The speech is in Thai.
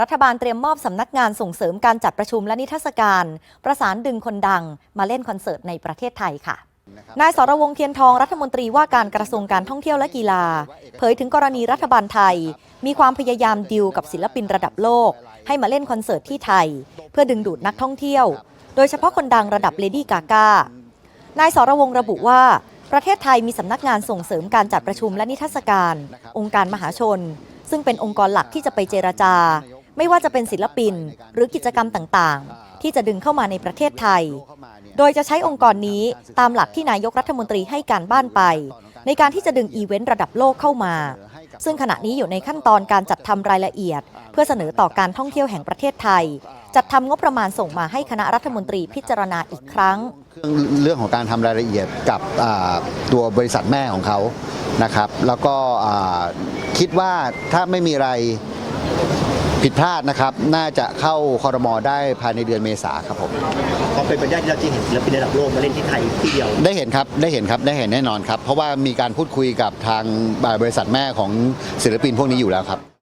รัฐบาลเตรียมมอบสำนักงานส่งเสริมการจัดประชุมและนิทรรศการ ประสานดึงคนดังมาเล่นคอนเสิร์ตในประเทศไทยค่ะ นายสรวงศ์เทียนทองรัฐมนตรีว่าการกระทรวงการท่องเที่ยวและกีฬา เผยถึงกรณีรัฐบาลไทย มีความพยายามดิวกับศิลปินระดับโลก ให้มาเล่นคอนเสิร์ตที่ไทย เพื่อดึงดูดนักท่องเที่ยว โดยเฉพาะคนดังระดับเลดี้กากานายสรวงศ์ระบุว่าประเทศไทยมีสำนักงานส่งเสริมการจัดประชุมและนิทรรศการ องค์การมหาชน ซึ่งเป็นองค์กรหลักที่จะไปเจราจา ไม่ว่าจะเป็นศิลปินหรือกิจกรรมต่างๆ ที่จะดึงเข้ามาในประเทศไทย โดยจะใช้องค์กรนี้ตามหลักที่นายกรัฐมนตรีให้การบ้านไป ในการที่จะดึงอีเวนต์ระดับโลกเข้ามา ซึ่งขณะนี้อยู่ในขั้นตอนการจัดทำรายละเอียด เพื่อเสนอต่อการท่องเที่ยวแห่งประเทศไทย จัดทำงบประมาณส่งมาให้คณะรัฐมนตรีพิจารณาอีกครั้ง เรื่องของการทำรายละเอียดกับตัวบริษัทแม่ของเขานะครับ แล้วก็คิดว่าถ้าไม่มีอะไร ผิดพลาดนะครับ น่าจะเข้าคอรมอได้ภายในเดือนเมษาครับผมเพราะเป็นไปได้ที่เราจะเห็นศิลปินระดับโลกมาเล่นที่ไทยที่เดียว ได้เห็นครับ ได้เห็นครับ ได้เห็นแน่นอนครับ เพราะว่ามีการพูดคุยกับทางบริษัทแม่ของศิลปินพวกนี้อยู่แล้วครับ